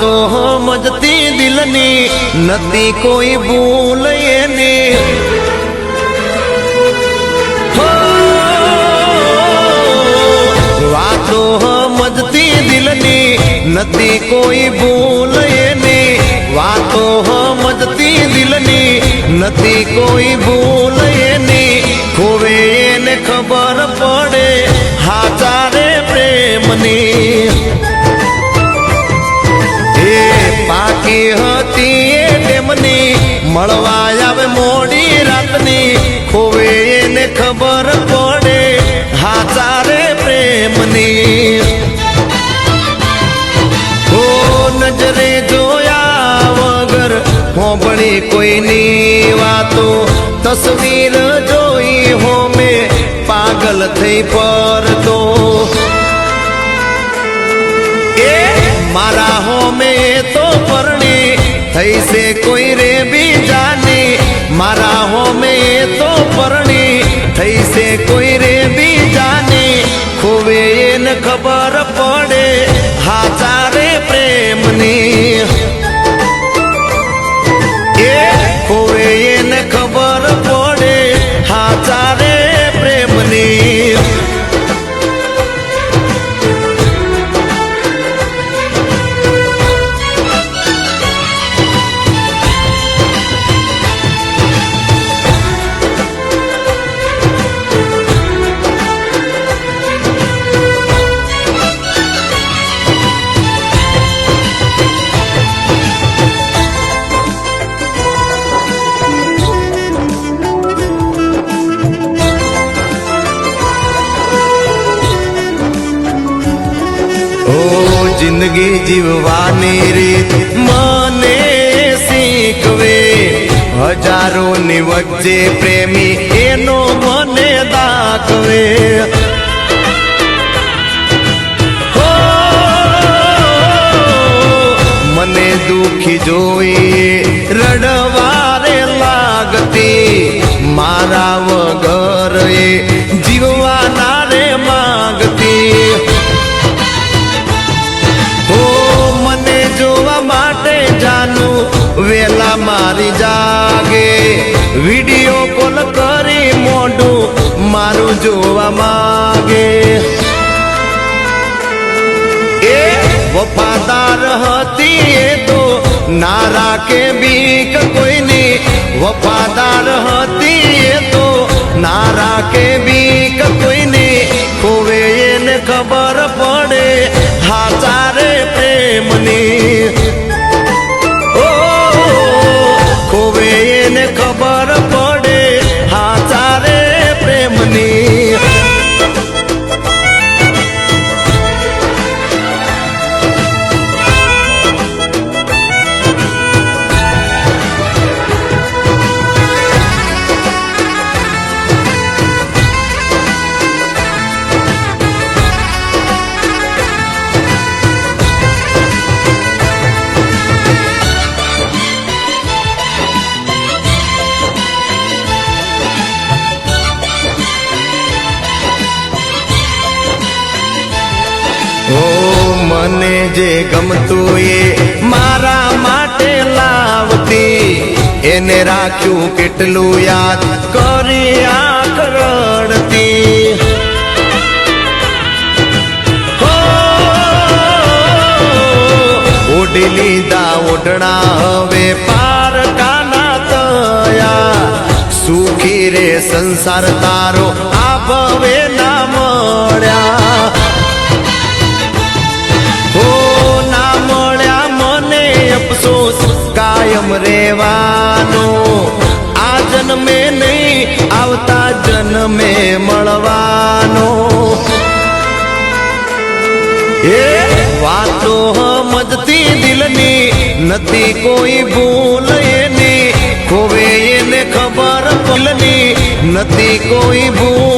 વાતો સમજતી દિલની નથી કોઈ ભૂલ એની હો, વાતો સમજતી દિલની નથી કોઈ ભૂલ એની વાતો સમજતી દિલની નથી કોઈ ભૂલ એની ખોવે એને ખબર પડે હાચારે પ્રેમની એ મળવા આવે મોડી રાતની. ખોવે એને ખબર પડે, હાચારે પ્રેમની. ઓ નજરે જોયા વગર, હોંભળી કોઈની વાતો. તસવીર જોઈ હો મેં પાગલ થઈ પરતો. થઈ છે કોઈ રે ઓ જિંદગી જીવવાની રીત મને શીખવે હજારોની વચ્ચે પ્રેમી એનો મને દાખવે મને દુખી જોઈએ રડવારે લાગતી મારા વગર એ મોઢું જોવા માગે. એ વફાદાર હતી એ તો ના રાખે બીક કોઈની. વફાદાર હતી એ તો ના રાખે બીક કોઈની. ખોવે એને ખબર પડે. હાચા મને જે ગમતું એ મારા માટે લાવતી. એને રાખ્યું કેટલું યાદ કરી આંખ રડતી ઓઢી લીધા ઓઢણા હવે પાર કાના તયા સુખી રે સંસાર તારો આ ભવે વાતો મદતી દિલની નથી કોઈ ભૂલ એની ખોવે એને ખબર પલની નથી કોઈ ભૂલ